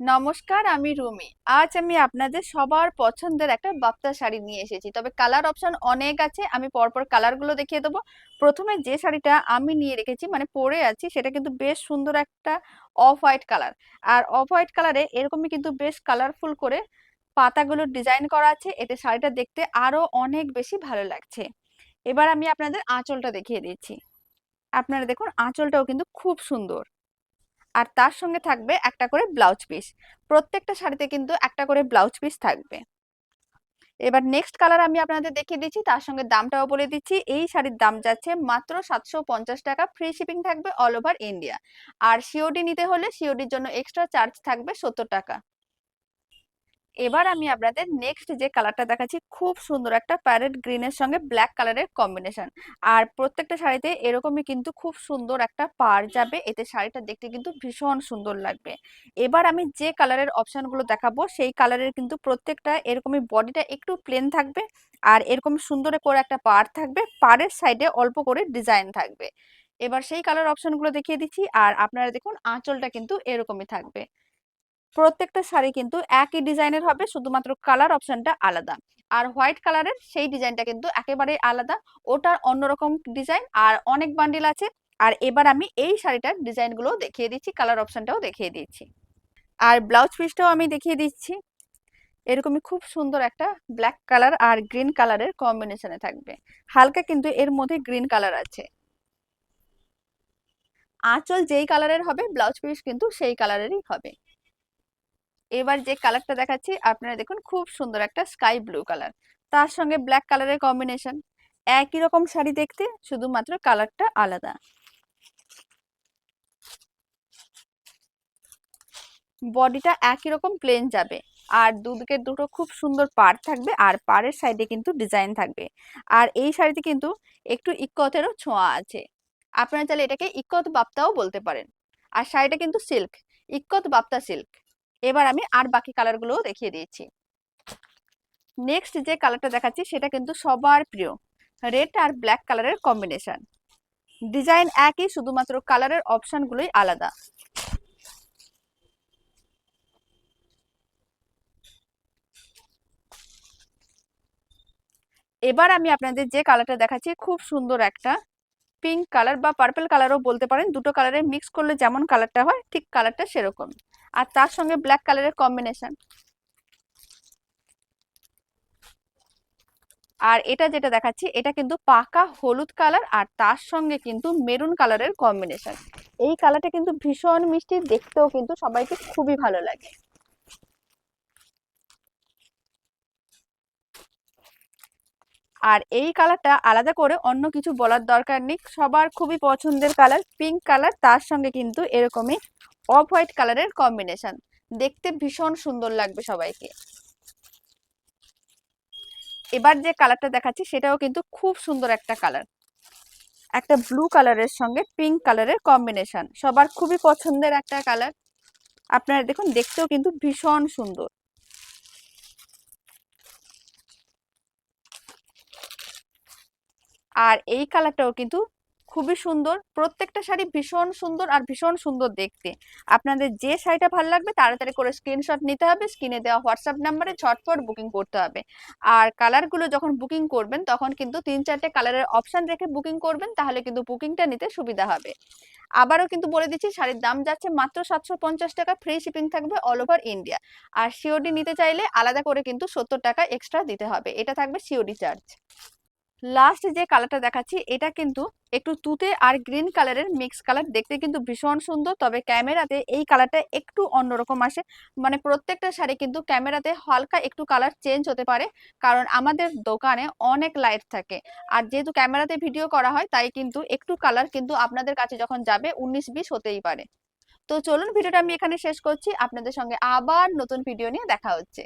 নমস্কার, আমি রুমি। আজ আমি আপনাদের সবার পছন্দের একটা বাপ্তা শাড়ি নিয়ে এসেছি। তবে কালার অপশন অনেক আছে, আমি পরপর কালারগুলো দেখিয়ে দেবো। প্রথমে যে শাড়িটা আমি নিয়ে রেখেছি মানে পরে আছি, সেটা কিন্তু বেশ সুন্দর একটা অফ হোয়াইট কালার। আর অফ হোয়াইট কালারে এরকমই কিন্তু বেশ কালারফুল করে পাতাগুলো ডিজাইন করা আছে। এতে শাড়িটা দেখতে আরও অনেক বেশি ভালো লাগছে। এবার আমি আপনাদের আঁচলটা দেখিয়ে দিচ্ছি। আপনারা দেখুন, আঁচলটাও কিন্তু খুব সুন্দর। আর তার সঙ্গে থাকবে একটা করে ব্লাউজ পিস। প্রত্যেকটা শাড়িতে কিন্তু একটা করে ব্লাউজ পিস থাকবে। এবার নেক্সট কালার আমি আপনাদের দেখিয়ে দিচ্ছি, তার সঙ্গে দামটাও বলে দিচ্ছি। এই শাড়ির দাম যাচ্ছে মাত্র সাতশো পঞ্চাশ টাকা। ফ্রি শিপিং থাকবে অল ওভার ইন্ডিয়া আর সিওডি নিতে হলে সিওডির জন্য এক্সট্রা চার্জ থাকবে সত্তর টাকা। এবার আমি আপনাদের নেক্সট যে কালারটা দেখাচ্ছি, খুব সুন্দর একটা প্যারেট গ্রিনের সঙ্গে ব্ল্যাক কালারের কম্বিনেশন আর প্রত্যেকটা শাড়িতে এরকমই কিন্তু খুব সুন্দর একটা পার যাবে। এতে শাড়িটা দেখতে কিন্তু ভীষণ সুন্দর লাগবে। এবার আমি যে কালারের অপশনগুলো দেখাবো, সেই কালারের কিন্তু প্রত্যেকটা এরকমই বডিটা একটু প্লেন থাকবে আর এরকম সুন্দর করে একটা পার থাকবে। পাড়ের সাইডে অল্প করে ডিজাইন থাকবে। এবার সেই কালার অপশনগুলো দেখিয়ে দিচ্ছি আর আপনারা দেখুন, আঁচলটা কিন্তু এরকমই থাকবে। প্রত্যেকটা শাড়ি কিন্তু একই ডিজাইনের হবে, শুধুমাত্র কালার অপশনটা আলাদা। আর হোয়াইট কালারের সেই ডিজাইনটা কিন্তু একেবারে আলাদা। ওটার অন্যরকম ডিজাইন আর অনেক বান্ডিল আছে। আর এবার আমি এই শাড়িটার ডিজাইনগুলো দেখিয়ে দিচ্ছি, কালার অপশনটাও দেখিয়ে দিচ্ছি। আর ব্লাউজ পিসটাও আমি দেখিয়ে দিচ্ছি। এরকমই খুব সুন্দর একটা ব্ল্যাক কালার আর গ্রিন কালারের কম্বিনেশনে থাকবে। হালকা কিন্তু এর মধ্যে গ্রিন কালার আছে। আঁচল যেই কালারের হবে, ব্লাউজ পিস কিন্তু সেই কালারেরই হবে। এবার যে কালারটা দেখাচ্ছি, আপনারা দেখুন খুব সুন্দর একটা স্কাই ব্লু কালার তার সঙ্গে ব্ল্যাক কালারের কম্বিনেশন একই রকম শাড়ি দেখতে, শুধুমাত্র কালারটা আলাদা। বডিটা একই রকম প্লেন যাবে। আর দুদিকে দুটো খুব সুন্দর পাড় থাকবে, আর পাড়ের সাইডে কিন্তু ডিজাইন থাকবে। আর এই শাড়িতে কিন্তু একটু ইক্কতেরও ছোঁয়া আছে। আপনারা চাইলে এটাকে ইক্কত বাপ্তাও বলতে পারেন। আর শাড়িটা কিন্তু সিল্ক ইক্কত বাপ্তা সিল্ক এবার আমি আর বাকি কালারগুলোও দেখিয়ে দিয়েছি। নেক্সট যে কালারটা দেখাচ্ছি সেটা কিন্তু সবার প্রিয়। রেড আর ব্ল্যাক কালারের কম্বিনেশন ডিজাইন একই, শুধুমাত্র কালারের অপশনগুলোই আলাদা। এবার আমি আপনাদের যে কালারটা দেখাচ্ছি, খুব সুন্দর একটা পিঙ্ক কালার বা পার্পল কালারও বলতে পারেন। দুটো কালারে মিক্স করলে যেমন কালারটা হয়, ঠিক কালারটা সেরকম আর তার সঙ্গে ব্ল্যাক কালারের কম্বিনেশন। আর এটা যেটা দেখাচ্ছি, এটা কিন্তু পাকা হলুদ কালার আর তার সঙ্গে কিন্তু মেরুন কালারের কম্বিনেশন। এই কালারটা কিন্তু ভীষণ মিষ্টি, দেখতেও কিন্তু সবাইকে খুবই ভালো লাগে। আর এই কালারটা আলাদা করে অন্য কিছু বলার দরকার নেই। সবার খুবই পছন্দের কালার পিঙ্ক কালার তার সঙ্গে কিন্তু এরকমই অফ হোয়াইট কালারের কম্বিনেশন দেখতে ভীষণ সুন্দর লাগবে সবাইকে। এবার যে কালারটা দেখাচ্ছি, সেটাও কিন্তু খুব সুন্দর একটা কালার একটা ব্লু কালারের সঙ্গে পিঙ্ক কালারের কম্বিনেশন সবার খুবই পছন্দের একটা কালার আপনারা দেখুন, দেখতেও কিন্তু ভীষণ সুন্দর। আর এই কালারটাও কিন্তু খুবই সুন্দর। প্রত্যেকটা শাড়ি ভীষণ সুন্দর আর ভীষণ সুন্দর দেখতে। আপনাদের যে শাড়িটা ভালো লাগবে তাড়াতাড়ি করে স্ক্রিনশট নিতে হবে স্ক্রিনে দেওয়া হোয়াটসঅ্যাপ নাম্বারে ঝটপট বুকিং করতে হবে। আর কালারগুলো যখন বুকিং করবেন, তখন কিন্তু তিন চারটে কালারের অপশান রেখে বুকিং করবেন, তাহলে কিন্তু বুকিংটা নিতে সুবিধা হবে। আবারও কিন্তু বলে দিচ্ছি, শাড়ির দাম যাচ্ছে মাত্র সাতশো পঞ্চাশ টাকা ফ্রি শিপিং থাকবে অল ওভার ইন্ডিয়া আর সিওডি নিতে চাইলে আলাদা করে কিন্তু সত্তর টাকা এক্সট্রা দিতে হবে। এটা থাকবে সিওডি চার্জ লাস্ট যে কালারটা দেখাচ্ছি, এটা কিন্তু একটু তুতে আর গ্রিন কালারের মিক্স কালার দেখতে কিন্তু ভীষণ সুন্দর, তবে ক্যামেরাতে এই কালারটা একটু অন্যরকম আসে। মানে প্রত্যেকটা শাড়ি কিন্তু ক্যামেরাতে হালকা একটু কালার চেঞ্জ হতে পারে, কারণ আমাদের দোকানে অনেক লাইট থাকে। আর যেহেতু ক্যামেরাতে ভিডিও করা হয়, তাই কিন্তু একটু কালার কিন্তু আপনাদের কাছে যখন যাবে, উনিশ বিশ হতেই পারে। তো চলুন, ভিডিওটা আমি এখানে শেষ করছি। আপনাদের সঙ্গে আবার নতুন ভিডিও নিয়ে দেখা হচ্ছে।